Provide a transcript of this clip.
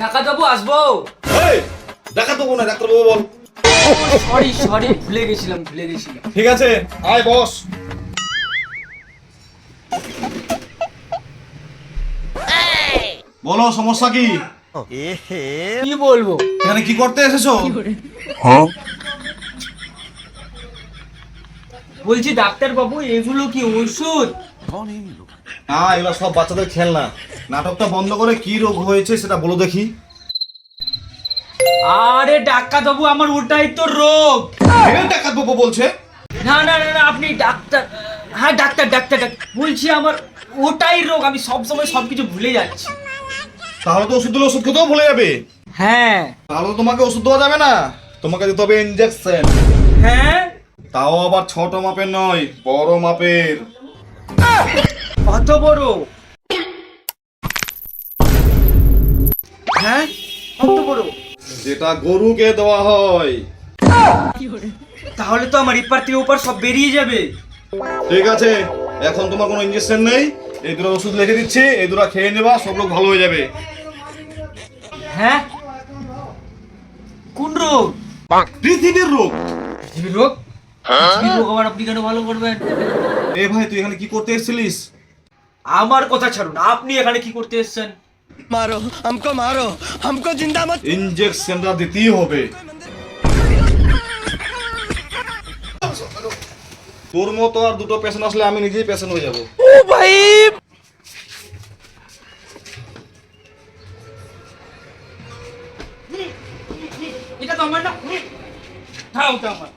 ঢাকা যাব আসব। এই দেখা তো না ডাক্তারবাবু বল। সরি সরি ভুলে গেছিলাম ভুলে গেছিলাম। ঠিক আছে আয় বস। বলো সমস্যা কি? কি বলব? এখানে কি করতে এসেছ? বলছি ডাক্তার বাবু এগুলো কি ওষুধ? না এগুলো সব বাচ্চাদের খেলনা। নাটকটা বন্ধ করে কি রোগ হয়েছে সেটা বলো দেখি। আরে ডাক্তার বাবু আমার ওটাই তো রোগ। ফের ডাক্তারবাবু বলছে? না না না না আপনি ডাক্তার হ্যাঁ ডাক্তার ডাক্তার ডাক্তার। বলছি আমার ওটাই রোগ আমি সব সময় সবকিছু ভুলে যাচ্ছি। তাহলে তো ওষুধ দিলে ওষুধ খেতেও ভুলে যাবে। হ্যাঁ। তাহলে তো তোমাকে ওষুধ দেওয়া যাবে না। তোমাকে দিতে হবে ইঞ্জেকশন হ্যাঁ? তাও আবার ছোট মাপের নয় বড় মাপের। কত বড়? হ্যাঁ? কত বড়? যেটা গরুকে দেওয়া হয়। তাহলে তো আমার এপার থেকে ওপার সব বেরিয়ে যাবে। ঠিক আছে এখন তোমার কোনো ইঞ্জেকশন নেই। এই দুটো ওষুধ লিখে দিচ্ছি এই দুটো খেয়ে নেবা সব লোক ভালো হয়ে যাবে। হ্যাঁ? কোন রোগ? পৃথিবীর রোগ। পৃথিবীর রোগ? পৃথিবীর রোগ আবার আপনি কেন ভালো করবেন? এ ভাই তুই এখানে কি করতে এসেছিলিস? আমার কথা ছাড়ুন আপনি এখানে কি করতে এসেছেন? मारो हमको मारो हमको जिंदा मत ইঞ্জেকশনটা দিতেই হবে তোর মতো আর দুটো পেশেন্ট আসলে আমি নিজেই পেশেন্ট হয়ে যাবো এটা তো আমার না হ্যাঁ ওটা আমার